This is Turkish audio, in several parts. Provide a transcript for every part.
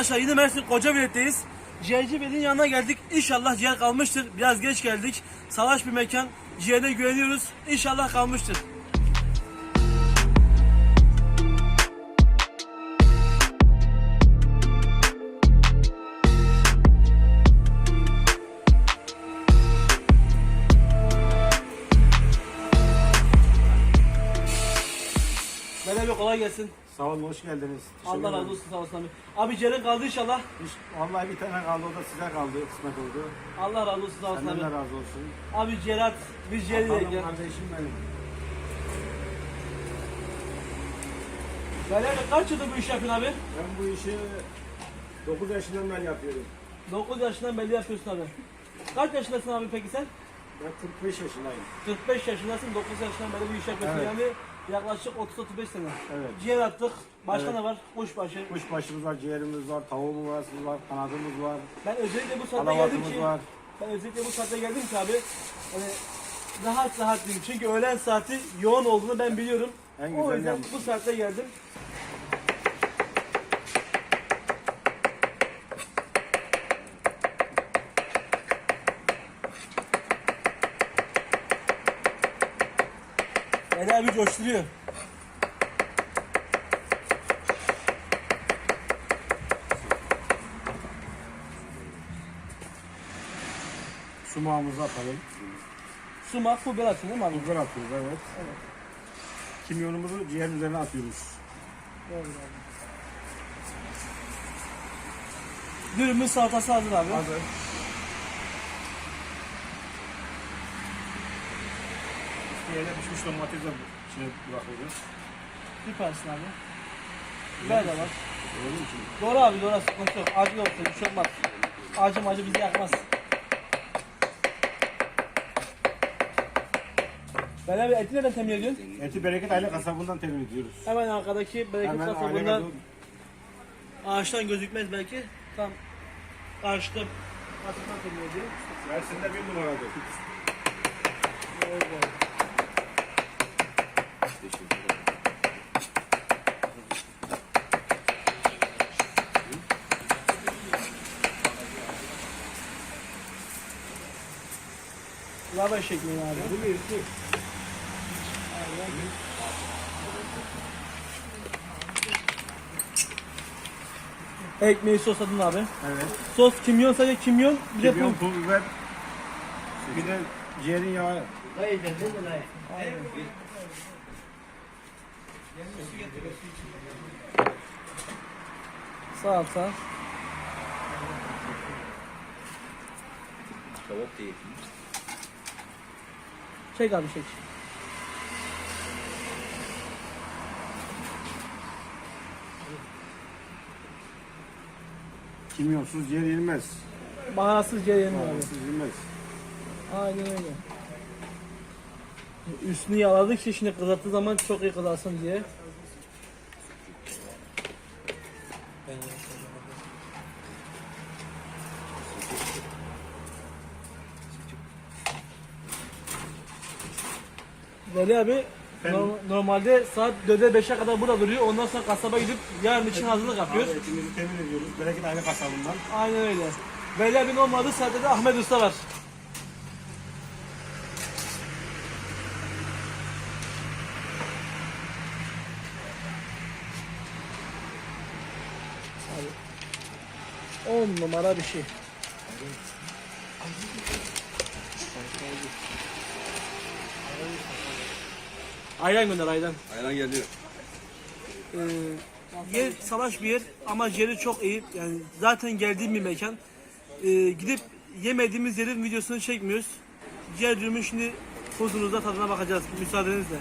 Arkadaşlar yine Mersin Kocaeli'deyiz. Ciğerci Bey'in yanına geldik. İnşallah ciğer kalmıştır. Biraz geç geldik. Salaş bir mekan. Ciğerine güveniyoruz. İnşallah kalmıştır. Bir kolay gelsin. Sağ olun, hoş geldiniz. Teşekkür Allah razı ederim. olsun sağ olsun abi. Abi ciğerin kaldı inşallah. Hiç- Vallahi bir tane kaldı, o da size kaldı, kısmet oldu. Allah razı olsun sağ olsun Senden abi. de razı olsun. Abi ciğerat, biz yedik ya. kardeşim benim. Böyle bir kaç yıldır bu iş yapıyorsun abi? Ben bu işi 9 yaşından beri yapıyorum. 9 yaşından belli yapıyorsun abi. Kaç yaşındasın abi peki sen? Ben 45 yaşındayım. 45 yaşındasın, 9 yaşından beri bu iş yapıyorsun Evet. yani yaklaşık 30-35 sene. Evet. Ciğer attık, başka Evet. ne var? Kuşbaşı. Kuşbaşımız var, ciğerimiz var, tavuğumuz var, var, kanadımız var, Ben özellikle bu saatte geldim alavatımız ki, var. ben özellikle bu saatte geldim ki abi, hani rahat rahat diyeyim. Çünkü öğlen saati yoğun olduğunu ben biliyorum. En o güzel yüzden yapmışsın. bu saatte geldim. Ali abi coşturuyor. Sumağımızı atalım. Sumak bu belasın değil mi abi? Bulgur atıyoruz, evet. Kimyonumuzu ciğerin üzerine atıyoruz. Dürümün salatası hazır abi. Hazır. Ciğerine pişmiş domates de içine bırakıyoruz. Süpersin abi. Biber de var. Şimdi? Doğru abi doğru sıkıntı yok. Acı yoksa bir şey olmaz. Acı acı bizi yakmaz. Ben abi eti nereden temin ediyorsun? Eti bereket aile kasabından temin ediyoruz. Hemen arkadaki bereket Hemen aile kasabından kasabı. ağaçtan gözükmez belki. Tam karşıda kasaptan temin ediyor. Mersin'de bir numaradır. Lava şeklinde abi. Bu bir iki. Ekmeği sosladın abi. Evet. Sos kimyon sadece kimyon. Bir de Kimyon, pul. biber. Bir de ciğerin yağı. Salata. Tavuk değil. Çek abi çek. Kimyonsuz ciğer yenmez. Baharatsız ciğer yenmiyor abi. Baharatsız yenmez. Aynen öyle. Üstünü yağladık ki şimdi kızarttığı zaman çok iyi kızarsın diye. Veli abi norm- normalde saat 4'e 5'e kadar burada duruyor. Ondan sonra kasaba gidip yarın için hazırlık yapıyor. Abi etimizi temin ediyoruz. Bereket aile kasabından. Aynen öyle. Veli abinin olmadığı saatte de Ahmet Usta var. Abi, On numara bir şey. Ayran gönder ayran. Ayran geliyor. Ee, yer salaş bir yer ama yeri çok iyi. Yani zaten geldiğim bir mekan. Ee, gidip yemediğimiz yerin videosunu çekmiyoruz. Ciğer dürümün şimdi huzurunuzda tadına bakacağız müsaadenizle.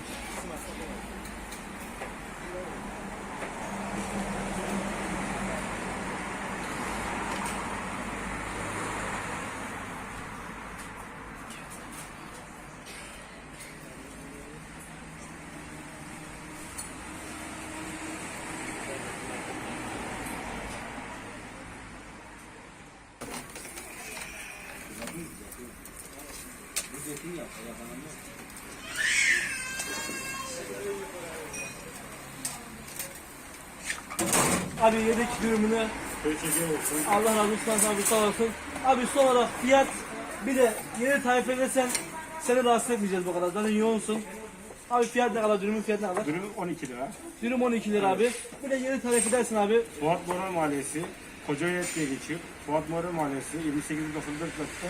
Abi yedik dürümünü olsun. Allah razı olsun abi sağ olasın. Abi son olarak fiyat bir de yeni tarif edersen seni rahatsız etmeyeceğiz bu kadar. Zaten yoğunsun. Abi fiyat ne kadar? Dürümün fiyatı ne kadar? Dürüm 12 lira. Dürüm 12 lira abi. Bir de yeni tarif edersin abi. Fuat Moral Mahallesi, Kocaeli diye geçiyor. Fuat Moral Mahallesi, 2894 dakika,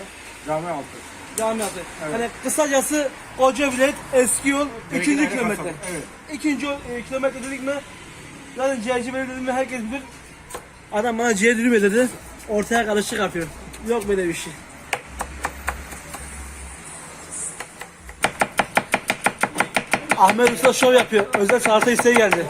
cami altı. Camiatı. Hani kısacası Koca Bilet eski yol 2. Bilgiler kilometre. kasabı, Evet. İkinci yol, e, kilometre dedik mi zaten ciğerci benim dedim mi herkes bilir. Adam bana ciğer dürüm dedi. Ortaya karışık yapıyor. Yok böyle bir şey. Ahmet Usta şov yapıyor. Özel salata isteği geldi.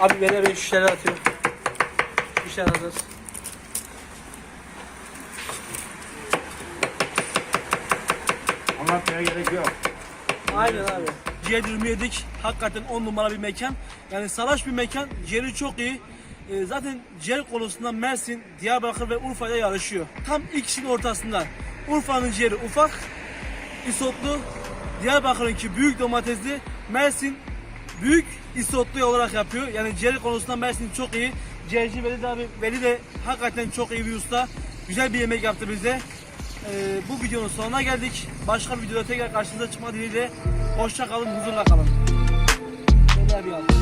Abi beni bir şişeler atıyor. Şişeler hazır. Anlatmaya gerek yok. Aynen abi. Ciğer dürümü yedik. Hakikaten 10 numara bir mekan. Yani salaş bir mekan. Ciğeri çok iyi. Ee, zaten ciğer konusunda Mersin, Diyarbakır ve Urfa'ya yarışıyor. Tam ikisinin ortasında. Urfa'nın ciğeri ufak, isotlu. Diyarbakır'ınki büyük domatesli. Mersin büyük isotlu olarak yapıyor. Yani ciğer konusunda Mersin çok iyi. Ciğerci Veli de abi, Veli de hakikaten çok iyi bir usta. Güzel bir yemek yaptı bize. Ee, bu videonun sonuna geldik. Başka bir videoda tekrar karşınıza çıkma dileğiyle. Hoşça kalın, huzurla kalın. Veli abi.